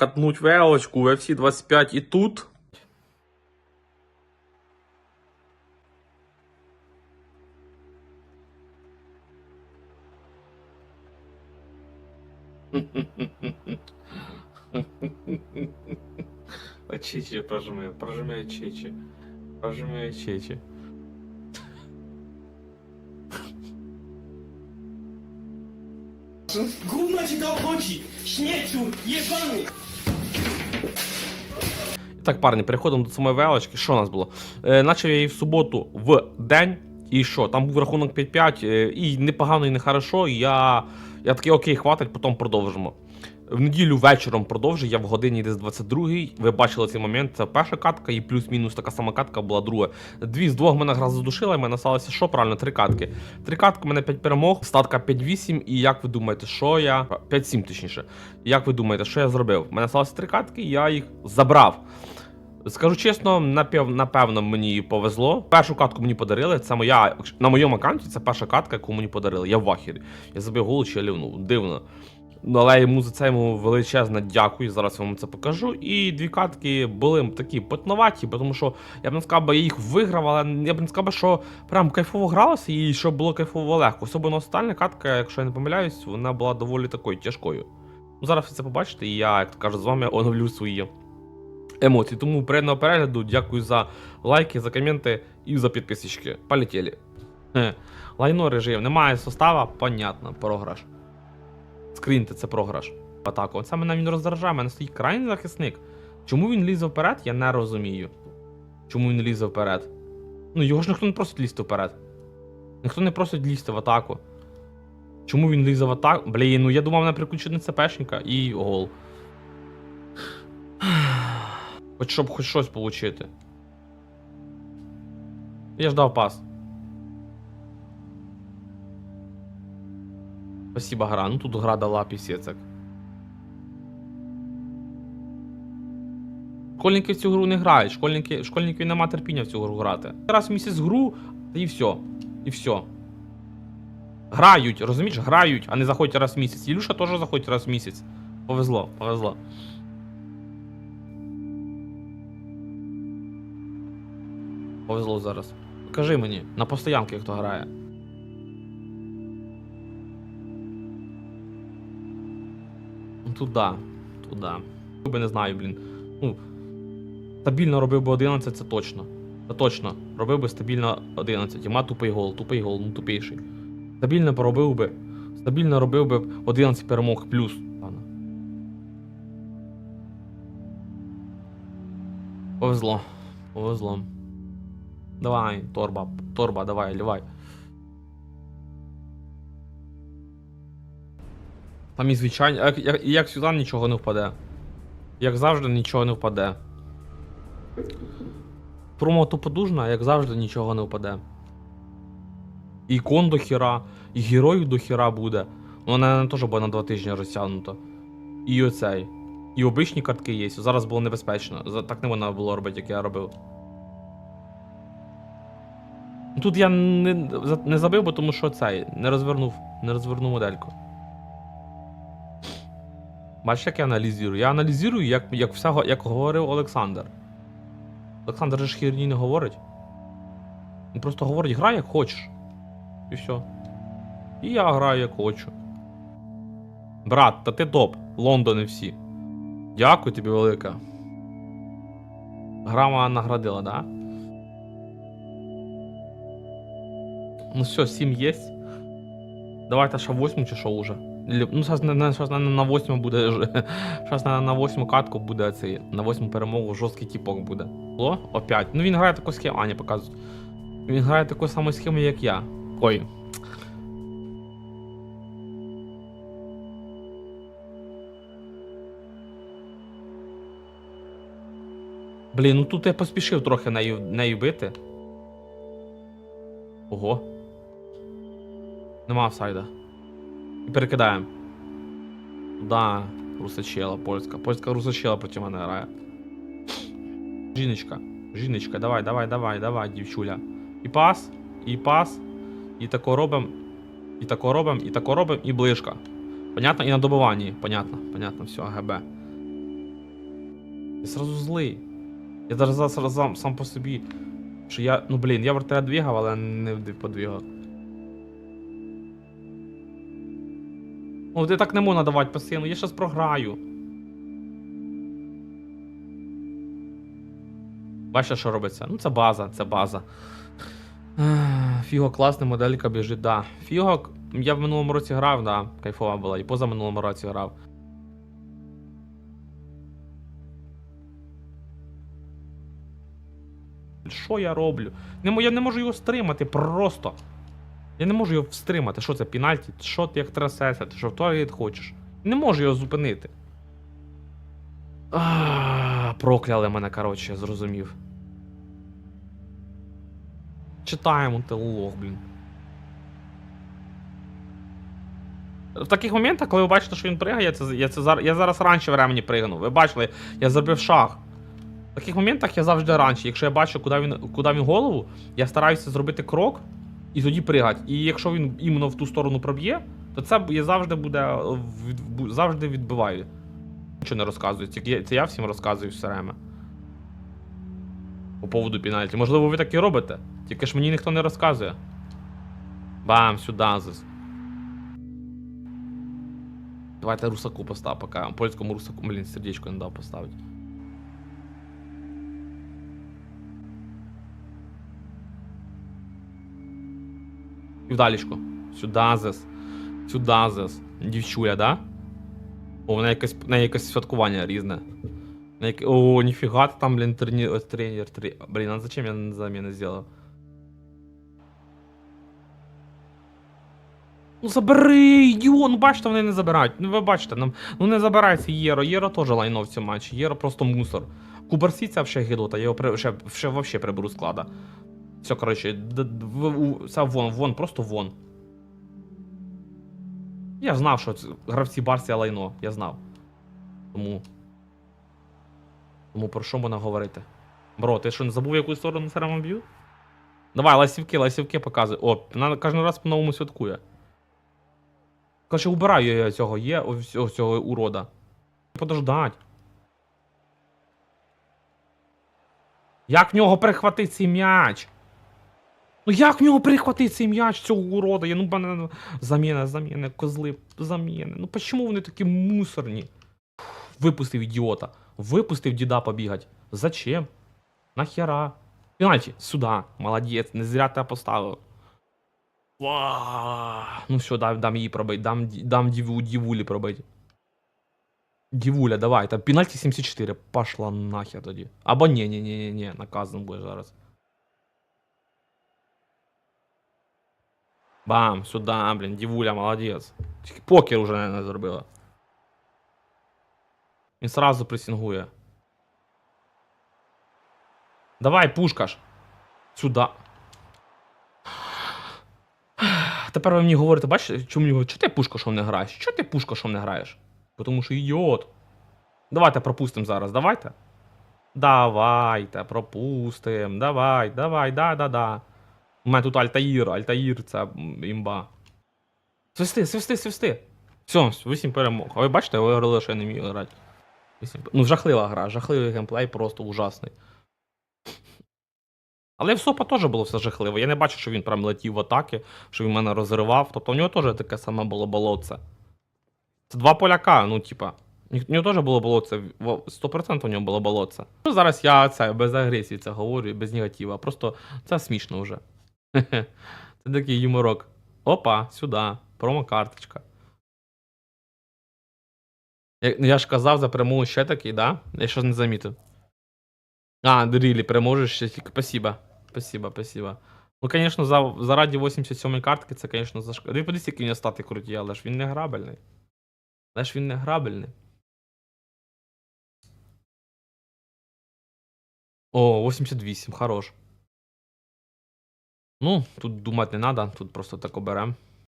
катнуть велочку в FC 25 і тут. Очечи прожимаю, прожимаю очечи. Прожимаю очечи. Gówno ci to obchodzi! Śmieciu, jebany! Так, парні, переходимо до самої велочки. Що у нас було? Е, начав я її в суботу в день. І що? Там був рахунок 5-5, е, і непогано, і не хорошо. Я, я такий окей, хватить, потім продовжимо. В неділю вечором продовжив, я в годині десь 22-й. Ви бачили цей момент. Це перша катка, і плюс-мінус така сама катка була друга. Дві з двох мене гра задушила, і мене сталося що правильно? Три катки. Три катки, мене 5 перемог, статка 5-8. І як ви думаєте, що я. 5-7 точніше. Як ви думаєте, що я зробив? Мене сталося три катки, я їх забрав. Скажу чесно, напев, напевно, мені повезло. Першу катку мені подарили. Це моя на моєму аккаунті. Це перша катка, яку мені подарили. Я в вахірі. Я забив голос чи лівнув. Дивно. Ну, але йому за це йому величезне дякую. Зараз я вам це покажу. І дві катки були такі потноваті, тому що я б не сказав, я їх виграв, але я б не сказав, що прям кайфово гралося і що було кайфово легко. Особливо остання катка, якщо я не помиляюсь, вона була доволі такою тяжкою. Ну, зараз ви це побачите, і я, як то кажуть, з вами оновлю свої емоцій. Тому приємного перегляду, дякую за лайки, за коменти і за підписочки. Полетіли. Лайно режим, немає состава, понятно, програш. Скріньте, це програш. Атаку. Це мене він роздражає, мене стоїть крайній захисник. Чому він лізе вперед, я не розумію. Чому він лізе вперед? Ну, його ж ніхто не просить лізти вперед. Ніхто не просить лізти в атаку. Чому він лізе в атаку? Блін, ну я думав на приключення ЦПшника і гол. Хоч щоб хоч щось получити. Я ждав пас. Спасибо, гра. Ну тут гра дала пісецек. Школьники в цю гру не грають. Школьники, школьників нема терпіння в цю гру грати. Раз в місяць гру, і все. І все. Грають, розумієш, грають, а не заходять раз в місяць. Ілюша теж заходить раз в місяць. Повезло, повезло. Повезло зараз. Покажи мені, на постоянки хто грає. Туда, туда. Я би не знаю, блін. Ну, стабільно робив би 11, це точно. Це точно. Робив би стабільно 11. Іма тупий гол, тупий гол, ну тупіший. Стабільно поробив би. Стабільно робив би 11 перемог плюс. Повезло. Повезло. Давай, торба, торба, давай, лівай. Там і звичайно, як, як, як сюди нічого не впаде. Як завжди, нічого не впаде. Промо то подужна, як завжди, нічого не впаде. Ікон до хіра, і героїв до хіра буде. Ну, Вона не теж буде на два тижні розтягнута. І оцей. І обичні картки є. Зараз було небезпечно. Так не можна було робити, як я робив. Тут я не, не забив, бо тому що цей не розвернув, не розвернув модельку. Бачиш, як я аналізую? Я аналізую, як, як, все, як говорив Олександр. Олександр же ж херні не говорить. Він просто говорить, грай як хочеш. І все. І я граю як хочу. Брат, та ти топ. Лондони всі. Дякую тобі велика. Грама наградила, да? Ну все, 7 є. Давайте ще 8 чи що уже. Ну, зараз на, щас, на, 8 буде. Зараз на, 8 катку буде цей. На 8 перемогу жорсткий тіпок буде. О, опять. Ну він грає таку схему. А, не показують. Він грає таку саму схему, як я. Ой. Блін, ну тут я поспішив трохи нею, нею бити. Ого. Нема офсайда. І перекидаємо. Да, русачела, польська. Польська русачела проти мене грає. Жіночка. Жіночка, давай, давай, давай, давай, дівчуля. І пас, і пас. І тако робим. І тако робим, і тако робим, і ближка. Понятно? І на добиванні. Понятно, понятно, все, АГБ. Я сразу злий. Я даже зараз сам, по собі. Що я. Ну блін, я вертолет двигав, але не вди- Ну, ти так не можна давати постійно, я щас програю. Бачите, що робиться? Ну, це база, це база. Фіго класна моделька біжить, да. Фіго, я в минулому році грав, да, кайфова була, і поза минулому році грав. Що я роблю? Я не можу його стримати просто. Я не можу його стримати. Що це, пінальті? Що ти як трасеся? Ти що туалет хочеш? Не можу його зупинити. Прокляли мене, коротше, зрозумів. Читаємо ти лох, блін. В таких моментах, коли ви бачите, що він пригає, це, я, це, зар- я зараз раніше времені пригнув. Ви бачили, я зробив шаг. В таких моментах я завжди раніше. Якщо я бачу, куди він, куди він голову, я стараюся зробити крок і тоді пригати. І якщо він іменно в ту сторону проб'є, то це я завжди буде е, завжди відбиваю. Нічого не розказую, це я всім розказую все время. По поводу пенальті. Можливо, ви так і робите. Тільки ж мені ніхто не розказує. Бам, сюди зис. Давайте русаку постав, поки польському русаку, блін, сердечко не дав поставити. І вдалічку. Сюди зис. Сюди зис. Дівчуля, да? О, вона якесь, в якесь святкування різне. На яке- О, ніфіга ти там, блін, трені... тренер, тренер. Блін, а зачем я заміну зробив? Ну забери, ідіот, ну бачите, вони не забирають. Ну ви бачите, нам, ну не забирається Єро. Єро теж лайно в цьому матчі. Єро просто мусор. Кубарсі це взагалі гидота, я його при, ще, ще вообще приберу склада. Все, коротше, д- д- в- у- це вон, вон, просто вон. Я знав, що гравці Барсі лайно, я знав. Тому. Тому про що можна говорити? Бро, ти що не забув, яку сторону Серема б'ю? Давай, ласівки, ласівки показуй. О, кожен раз по-новому святкує. Короче, убираю я цього є, ось цього урода. Подождать. Як в нього перехватить цей м'яч? Ну як в нього перехватить цей м'яч цього урода? Я ну мене ну, заміна, заміна, козли, заміни. Ну почему вони такі мусорні? Випустив ідіота. Випустив діда побігать. Зачем? Нахера? Пенальті, сюди. Молодець, не зря тебе поставив. Ва! Ну все, дам, дам її пробити, дам, дам діву, дівулі пробити. Дівуля, давай, там пенальті 74. Пошла нахер тоді. Або ні, ні, ні, ні, ні, наказан будеш зараз. Бам, сюди, блін, дівуля. Тільки Покер уже, наверное, зробила. Він сразу пресінгує. Давай, пушкаш. Сюди. Тепер ви мені говорите, бачите, чому мені говорять, що ти пушкашом не граєш? Що ти пушкашом не граєш? Тому що ідіот. Давайте пропустимо зараз, давайте. Давайте, пропустимо. Давай, давай, да-да-да. У мене тут Альтаїр, Альтаїр це імба. Свисти, свисти, свисти. Все, 8 перемог. А ви бачите, ви говорили, що я не вмію грати. Вісім пе- Ну, жахлива гра, жахливий геймплей, просто ужасний. Але в Сопа теж було все жахливо. Я не бачу, що він прям летів в атаки, що він мене розривав. Тобто у нього теж таке саме було болотце. Це два поляка, ну, типа. У нього теж було болотце. 100% у нього було болотце. Ну, зараз я це без агресії це говорю, без негатива. Просто це смішно вже. Це такий юморок. Опа, сюди. Промокарточка. Я, ж казав за перемогу ще такий, да? Я щось не замітив. А, Дрілі, переможеш ще тільки. Спасибо. Спасибо, спасибо. Ну, звісно, за, заради 87 картки це, звісно, зашк... Ти подивись, які в нього стати круті, але ж він не грабельний. Але ж він не грабельний. О, 88, хорош. Ну, тут думати не треба, тут просто так оберем.